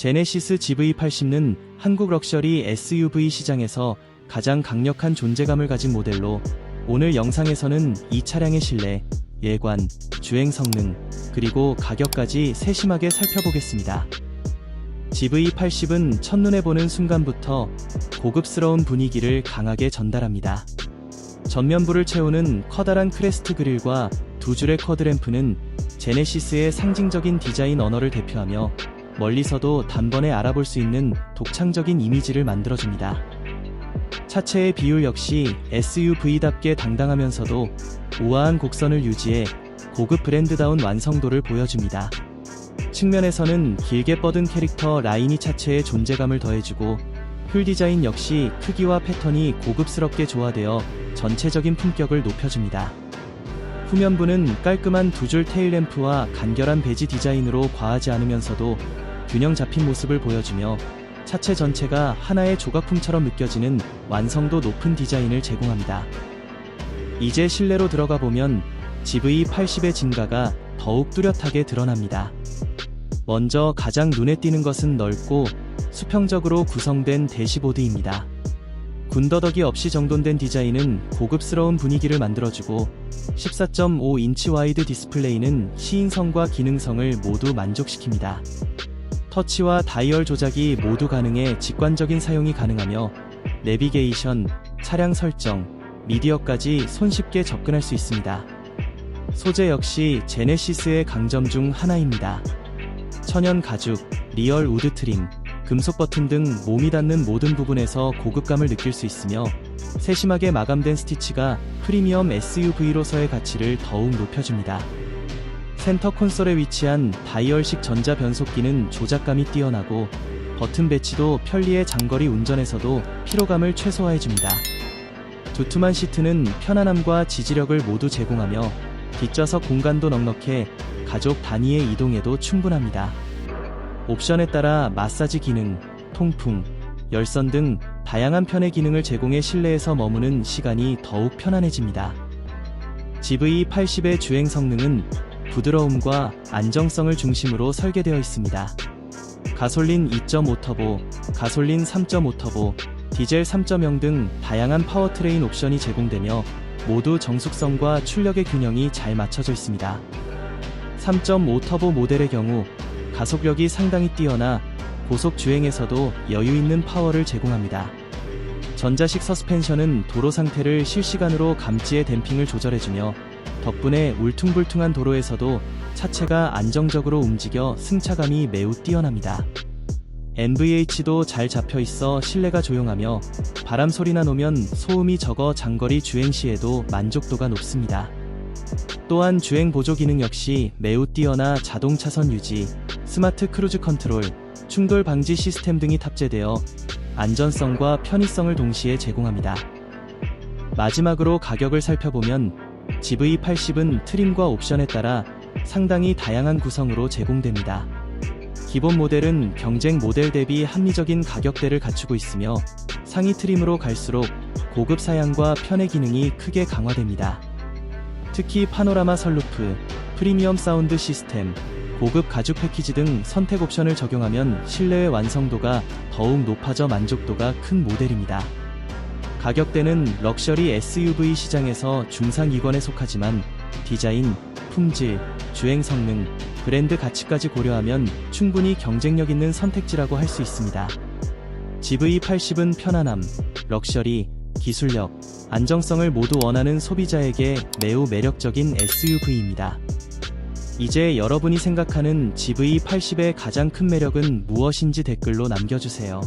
제네시스 GV80는 한국 럭셔리 SUV 시장에서 가장 강력한 존재감을 가진 모델로 오늘 영상에서는 이 차량의 실내, 예관, 주행 성능, 그리고 가격까지 세심하게 살펴보겠습니다. GV80은 첫눈에 보는 순간부터 고급스러운 분위기를 강하게 전달합니다. 전면부를 채우는 커다란 크레스트 그릴과 두 줄의 쿼드램프는 제네시스의 상징적인 디자인 언어를 대표하며 멀리서도 단번에 알아볼 수 있는 독창적인 이미지를 만들어줍니다. 차체의 비율 역시 SUV답게 당당하면서도 우아한 곡선을 유지해 고급 브랜드다운 완성도를 보여줍니다. 측면에서는 길게 뻗은 캐릭터 라인이 차체에 존재감을 더해주고 휠 디자인 역시 크기와 패턴이 고급스럽게 조화되어 전체적인 품격을 높여줍니다. 후면부는 깔끔한 두 줄 테일램프와 간결한 배지 디자인으로 과하지 않으면서도 균형 잡힌 모습을 보여주며 차체 전체가 하나의 조각품처럼 느껴지는 완성도 높은 디자인을 제공합니다. 이제 실내로 들어가 보면 GV80의 진가가 더욱 뚜렷하게 드러납니다. 먼저 가장 눈에 띄는 것은 넓고 수평적으로 구성된 대시보드입니다. 군더더기 없이 정돈된 디자인은 고급스러운 분위기를 만들어주고 14.5인치 와이드 디스플레이는 시인성과 기능성을 모두 만족시킵니다. 터치와 다이얼 조작이 모두 가능해 직관적인 사용이 가능하며 내비게이션, 차량 설정, 미디어까지 손쉽게 접근할 수 있습니다. 소재 역시 제네시스의 강점 중 하나입니다. 천연 가죽, 리얼 우드 트림, 금속 버튼 등 몸이 닿는 모든 부분에서 고급감을 느낄 수 있으며 세심하게 마감된 스티치가 프리미엄 SUV로서의 가치를 더욱 높여줍니다. 센터 콘솔에 위치한 다이얼식 전자 변속기는 조작감이 뛰어나고 버튼 배치도 편리해 장거리 운전에서도 피로감을 최소화해줍니다. 두툼한 시트는 편안함과 지지력을 모두 제공하며 뒷좌석 공간도 넉넉해 가족 단위의 이동에도 충분합니다. 옵션에 따라 마사지 기능, 통풍, 열선 등 다양한 편의 기능을 제공해 실내에서 머무는 시간이 더욱 편안해집니다. GV80의 주행 성능은 부드러움과 안정성을 중심으로 설계되어 있습니다. 가솔린 2.5 터보, 가솔린 3.5 터보, 디젤 3.0 등 다양한 파워트레인 옵션이 제공되며 모두 정숙성과 출력의 균형이 잘 맞춰져 있습니다. 3.5 터보 모델의 경우 가속력이 상당히 뛰어나 고속 주행에서도 여유 있는 파워를 제공합니다. 전자식 서스펜션은 도로 상태를 실시간으로 감지해 댐핑을 조절해주며 덕분에 울퉁불퉁한 도로에서도 차체가 안정적으로 움직여 승차감이 매우 뛰어납니다. NVH도 잘 잡혀 있어 실내가 조용하며 바람 소리나 놓으면 소음이 적어 장거리 주행 시에도 만족도가 높습니다. 또한 주행 보조 기능 역시 매우 뛰어나 자동 차선 유지, 스마트 크루즈 컨트롤, 충돌 방지 시스템 등이 탑재되어 안전성과 편의성을 동시에 제공합니다. 마지막으로 가격을 살펴보면 GV80은 트림과 옵션에 따라 상당히 다양한 구성으로 제공됩니다. 기본 모델은 경쟁 모델 대비 합리적인 가격대를 갖추고 있으며 상위 트림으로 갈수록 고급 사양과 편의 기능이 크게 강화됩니다. 특히 파노라마 선루프, 프리미엄 사운드 시스템, 고급 가죽 패키지 등 선택 옵션을 적용하면 실내의 완성도가 더욱 높아져 만족도가 큰 모델입니다. 가격대는 럭셔리 SUV 시장에서 중상 위권에 속하지만 디자인, 품질, 주행 성능, 브랜드 가치까지 고려하면 충분히 경쟁력 있는 선택지라고 할 수 있습니다. GV80은 편안함, 럭셔리, 기술력, 안정성을 모두 원하는 소비자에게 매우 매력적인 SUV입니다. 이제 여러분이 생각하는 GV80의 가장 큰 매력은 무엇인지 댓글로 남겨주세요.